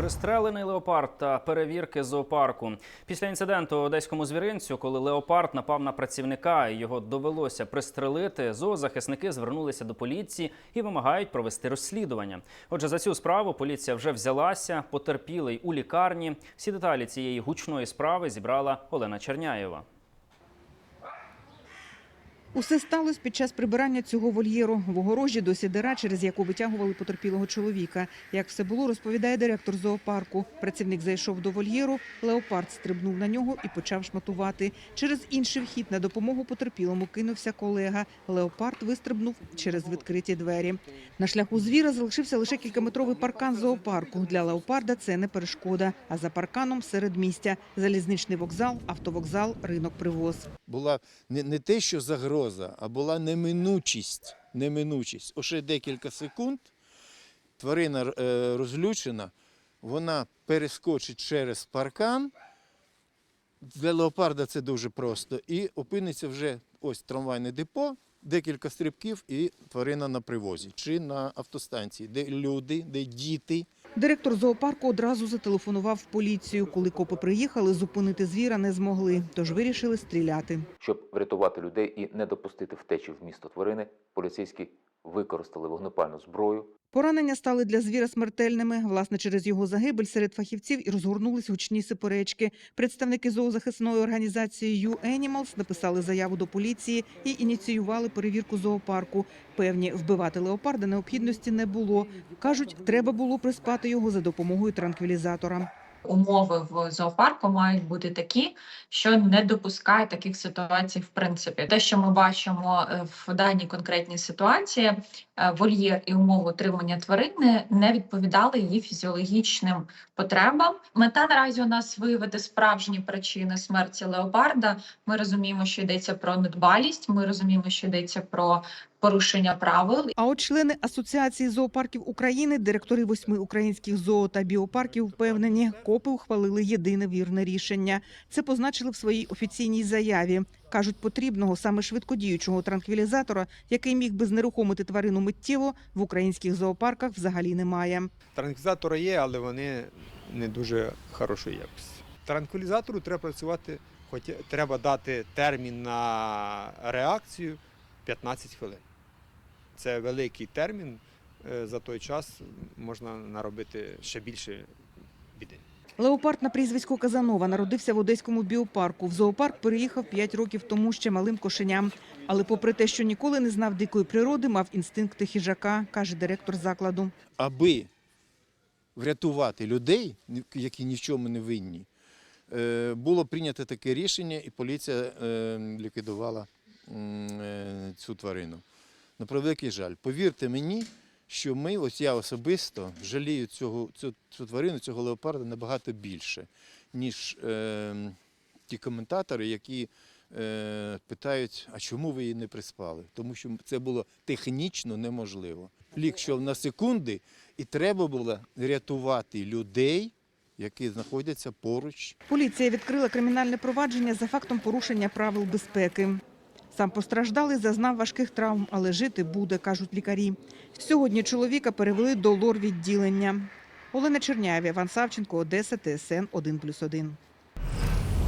Пристрелений леопард та перевірки зоопарку. Після інциденту у одеському звіринцю, коли леопард напав на працівника і його довелося пристрелити, зоозахисники звернулися до поліції і вимагають провести розслідування. Отже, за цю справу поліція вже взялася, потерпілий у лікарні. Всі деталі цієї гучної справи зібрала Олена Черняєва. Усе сталося під час прибирання цього вольєру в огорожі досі дира, через яку витягували потерпілого чоловіка. Як все було, розповідає директор зоопарку. Працівник зайшов до вольєру, леопард стрибнув на нього і почав шматувати. Через інший вхід на допомогу потерпілому кинувся колега. Леопард вистрибнув через відкриті двері. На шляху звіра залишився лише кількаметровий паркан зоопарку. Для леопарда це не перешкода. А за парканом середмістя – залізничний вокзал, автовокзал, ринок привоз. була не те, що загроза, а була неминучість. неминучість. Още декілька секунд тварина е, розлючена, вона перескочить через паркан. Для леопарда це дуже просто. І опиниться вже ось трамвайне депо, декілька стрибків, і тварина на привозі чи на автостанції, де люди, де діти. Директор зоопарку одразу зателефонував в поліцію. Коли копи приїхали, зупинити звіра не змогли, тож вирішили стріляти. Щоб врятувати людей і не допустити втечі в місто тварини, поліцейські використали вогнепальну зброю. Поранення стали для звіра смертельними. Власне, через його загибель серед фахівців і розгорнулись гучні суперечки. Представники зоозахисної організації «You Animals» написали заяву до поліції і ініціювали перевірку зоопарку. Певні, вбивати леопарда необхідності не було. Кажуть, треба було приспати його за допомогою транквілізатора. Умови в зоопарку мають бути такі, що не допускає таких ситуацій в принципі. Те, що ми бачимо е, в даній конкретній ситуації, е, вольєр і умови утримання тварини не відповідали її фізіологічним потребам. Мета наразі у нас виявити справжні причини смерті леопарда. Ми розуміємо, що йдеться про недбалість. Ми розуміємо, що йдеться про порушення правил А от члени Асоціації зоопарків України, директори восьми українських зоо та біопарків впевнені, копи ухвалили єдине вірне рішення. Це позначили в своїй офіційній заяві. Кажуть, потрібного саме швидкодіючого транквілізатора, який міг би знерухомити тварину миттєво, в українських зоопарках взагалі немає. Транквілізатори є, але вони не дуже хорошої якості. Транквілізатору треба працювати, хоч треба дати термін на реакцію 15 хвилин. Це великий термін. е, За той час можна наробити ще більше біди. Леопард на прізвисько Казанова народився в одеському біопарку. В зоопарк переїхав 5 років тому ще малим кошеням. Але попри те, що ніколи не знав дикої природи, мав інстинкти хижака, каже директор закладу. аби врятувати людей, які ні в чому не винні, е, було прийнято таке рішення, і поліція е, ліквідувала цю тварину. На превеликий жаль. Повірте мені, що ми, ось я особисто, жалію цього, цю, цю тварину, цього леопарда набагато більше, ніж е, ті коментатори, які е, питають, а чому ви її не приспали? Тому що це було технічно неможливо. Лік йшов на секунди, і треба було рятувати людей, які знаходяться поруч. Поліція відкрила кримінальне провадження за фактом порушення правил безпеки. Сам постраждалий зазнав важких травм, але жити буде, кажуть лікарі. Сьогодні чоловіка перевели до лор відділення. Олена Черняєва, Іван Савченко, Одеса, ТСН 1+,1.